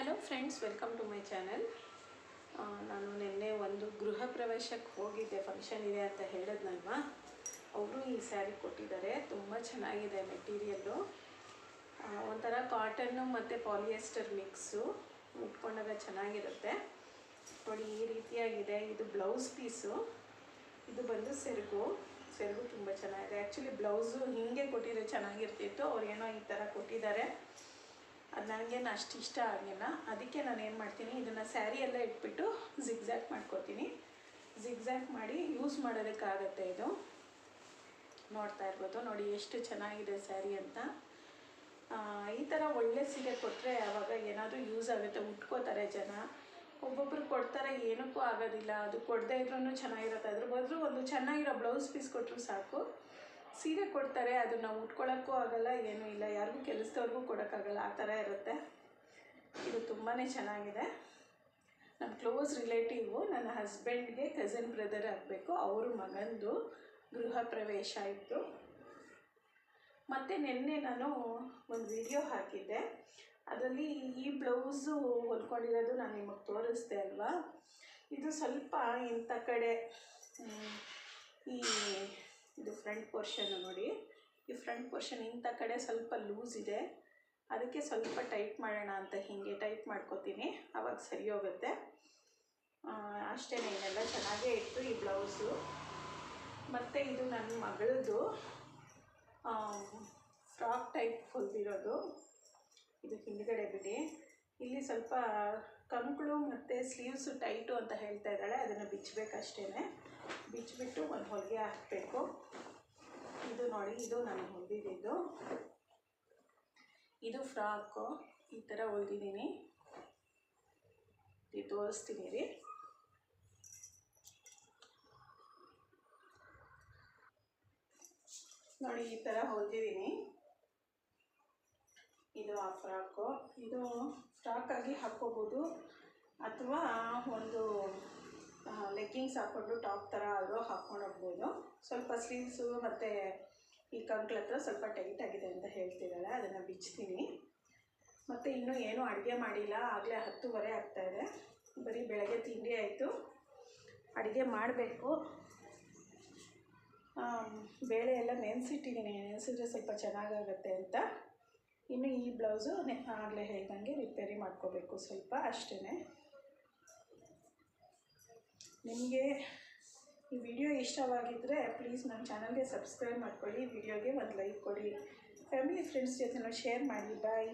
Hello friends welcome to my channel ನಾನು ನಿನ್ನೆ ಒಂದು ಗೃಹ ಪ್ರವೇಶಕ್ಕೆ ಹೋಗಿದ್ದೆ ಫಂಕ್ಷನ್ ಇದೆ ಅಂತ ಹೇಳಿದ್ನಲ್ವಾ ಅವರು ಈ ಸ್ಯಾರಿ ಕೊಟ್ಟಿದ್ದಾರೆ, ತುಂಬ ಚೆನ್ನಾಗಿದೆ ಮೆಟೀರಿಯಲ್ಲು ಒಂಥರ ಕಾಟನ್ನು ಮತ್ತು ಪಾಲಿಯೆಸ್ಟರ್ ಮಿಕ್ಸು ಉಟ್ಕೊಂಡಾಗ ಚೆನ್ನಾಗಿರುತ್ತೆ. ನೋಡಿ, ಈ ರೀತಿಯಾಗಿದೆ. ಇದು ಬ್ಲೌಸ್ ಪೀಸು ಇದು ಬಂದು ಸೆರಗು. ಸೆರಗು ತುಂಬ ಚೆನ್ನಾಗಿದೆ. ಆ್ಯಕ್ಚುಲಿ ಬ್ಲೌಸು ಹೀಗೆ ಕೊಟ್ಟಿದ್ರೆ ಚೆನ್ನಾಗಿರ್ತಿತ್ತು. ಅವ್ರು ಏನೋ ಈ ಥರ ಕೊಟ್ಟಿದ್ದಾರೆ. ಅದು ನನಗೇನು ಅಷ್ಟು ಇಷ್ಟ ಆಗಿಲ್ಲ ಅದಕ್ಕೆ ನಾನು ಏನು ಮಾಡ್ತೀನಿ, ಇದನ್ನು ಸ್ಯಾರಿ ಎಲ್ಲ ಇಟ್ಬಿಟ್ಟು ಝಿಗ್ಝ್ಯಾಕ್ ಮಾಡ್ಕೊತೀನಿ. ಝಿಗ್ಝ್ಯಾಕ್ ಮಾಡಿ ಯೂಸ್ ಮಾಡೋದಕ್ಕಾಗತ್ತೆ ಇದು. ನೋಡ್ತಾ ಇರ್ಬೋದು, ನೋಡಿ ಎಷ್ಟು ಚೆನ್ನಾಗಿದೆ ಸ್ಯಾರಿ ಅಂತ. ಈ ಥರ ಒಳ್ಳೆ ಸೀರೆ ಕೊಟ್ಟರೆ ಆವಾಗ ಏನಾದರೂ ಯೂಸ್ ಆಗುತ್ತೆ, ಉಟ್ಕೋತಾರೆ ಜನ. ಒಬ್ಬೊಬ್ರು ಕೊಡ್ತಾರೆ, ಏನಕ್ಕೂ ಆಗೋದಿಲ್ಲ. ಅದು ಕೊಡದೇ ಇದ್ರೂ ಚೆನ್ನಾಗಿರುತ್ತೆ. ಅದ್ರ ಬದಲು ಒಂದು ಚೆನ್ನಾಗಿರೋ ಬ್ಲೌಸ್ ಪೀಸ್ ಕೊಟ್ಟರು ಸಾಕು. ಸೀರೆ ಕೊಡ್ತಾರೆ, ಅದನ್ನ ಉಟ್ಕೊಳ್ಳೋಕ್ಕೂ ಆಗಲ್ಲ, ಏನೂ ಇಲ್ಲ. ಯಾರಿಗೂ ಕೆಲಸದವ್ರಿಗೂ ಕೊಡೋಕ್ಕಾಗಲ್ಲ. ಆ ಥರ ಇರುತ್ತೆ. ಇದು ತುಂಬಾ ಚೆನ್ನಾಗಿದೆ. ನಮ್ಮ ಕ್ಲೋಸ್ ರಿಲೇಟಿವು ನನ್ನ ಹಸ್ಬೆಂಡ್ಗೆ ಕಸಿನ್ ಬ್ರದರ್ ಆಗಬೇಕು. ಅವ್ರ ಮಗಂದು ಗೃಹ ಪ್ರವೇಶ ಇತ್ತು. ಮತ್ತು ನಿನ್ನೆ ನಾನು ಒಂದು ವಿಡಿಯೋ ಹಾಕಿದ್ದೆ. ಅದರಲ್ಲಿ ಈ ಬ್ಲೌಸು ಹೊಲ್ಕೊಂಡಿರೋದು ನಾನು ನಿಮಗೆ ತೋರಿಸ್ದೆ ಅಲ್ವಾ? ಇದು ಸ್ವಲ್ಪ ಇಂಥ ಕಡೆ ಈ ಇದು ಫ್ರಂಟ್ ಪೋರ್ಷನ್ ನೋಡಿ. ಈ ಫ್ರಂಟ್ ಪೋರ್ಷನ್ ಇಂಥ ಕಡೆ ಸ್ವಲ್ಪ ಲೂಸ್ ಇದೆ. ಅದಕ್ಕೆ ಸ್ವಲ್ಪ ಟೈಟ್ ಮಾಡೋಣ ಅಂತ ಹೀಗೆ ಟೈಟ್ ಮಾಡ್ಕೋತೀನಿ. ಆವಾಗ ಸರಿ ಹೋಗುತ್ತೆ. ಅಷ್ಟೇ ಇನ್ನೆಲ್ಲ ಚೆನ್ನಾಗೇ ಇತ್ತು ಈ ಬ್ಲೌಸು ಮತ್ತು ಇದು ನನ್ನ ಮಗಳದು ಫ್ರಾಕ್ ಟೈಪ್ ಹೊಲಿದಿರೋದು ಇದು ಹಿಂದ್ಗಡೆ ಬಿಡಿ. ಇಲ್ಲಿ ಸ್ವಲ್ಪ ಕಂಕಳು ಮತ್ತು ಸ್ಲೀವ್ಸು ಟೈಟು ಅಂತ ಹೇಳ್ತಾ ಇದ್ದಾಳೆ. ಅದನ್ನು ಬಿಚ್ಚಬೇಕಷ್ಟೇ ಬಿಚ್ಚಿಬಿಟ್ಟು ಒಂದು ಹೊಲಿಗೆ ಹಾಕಬೇಕು. ಇದು ನೋಡಿ, ಇದು ನಾನು ಹೊಲಿದಿದ್ದು ಇದು ಫ್ರಾಕು, ಈ ಥರ ಹೊಲ್ದಿದ್ದೀನಿ ಇದು ತೋರಿಸ್ತೀನಿ ರೀ. ನೋಡಿ, ಈ ಥರ ಹೊಲ್ದಿದ್ದೀನಿ ಇದು ಆ ಫ್ರಾಕು. ಇದು ಫ್ರಾಕಾಗಿ ಹಾಕ್ಕೋಬೋದು. ಅಥವಾ ಒಂದು ಲೆಗ್ಗಿಂಗ್ಸ್ ಹಾಕ್ಕೊಂಡು ಟಾಪ್ ಥರ ಆದರೂ ಹಾಕ್ಕೊಂಡು ಹೋಗ್ಬೋದು. ಸ್ವಲ್ಪ ಸ್ಲೀವ್ಸು ಮತ್ತು ಈ ಕಂಕ್ಳ ಹತ್ರ ಸ್ವಲ್ಪ ಟೈಟ್ ಆಗಿದೆ ಅಂತ ಹೇಳ್ತಿದ್ದಾಳೆ ಅದನ್ನು ಬಿಚ್ತೀನಿ. ಮತ್ತು ಇನ್ನೂ ಏನೂ ಅಡುಗೆ ಮಾಡಿಲ್ಲ, ಆಗಲೇ ಹತ್ತುವರೆ ಆಗ್ತಾಯಿದೆ ಬರೀ ಬೆಳಗ್ಗೆ ತಿಂಡಿ ಆಯಿತು. ಅಡುಗೆ ಮಾಡಬೇಕು. ಬೇಳೆ ಎಲ್ಲ ನೆನೆಸಿಟ್ಟಿದ್ದೀನಿ, ನೆನೆಸಿದ್ರೆ ಸ್ವಲ್ಪ ಚೆನ್ನಾಗಾಗತ್ತೆ ಅಂತ. ಇನ್ನು ಈ ಬ್ಲೌಸು ಆಗಲೇ ಹೇಳ್ದಂಗೆ ರಿಪೇರಿ ಮಾಡ್ಕೋಬೇಕು ಸ್ವಲ್ಪ ಅಷ್ಟೇ ನಿಮಗೆ ಈ ವಿಡಿಯೋ ಇಷ್ಟವಾಗಿದ್ದರೆ ಪ್ಲೀಸ್ ನನ್ನ ಚಾನಲ್ಗೆ ಸಬ್ಸ್ಕ್ರೈಬ್ ಮಾಡ್ಕೊಳ್ಳಿ ವಿಡಿಯೋಗೆ ಒಂದು ಲೈಕ್ ಕೊಡಿ. ಫ್ಯಾಮಿಲಿ ಫ್ರೆಂಡ್ಸ್ ಜೊತೆ ಶೇರ್ ಮಾಡಿ, ಬಾಯ್.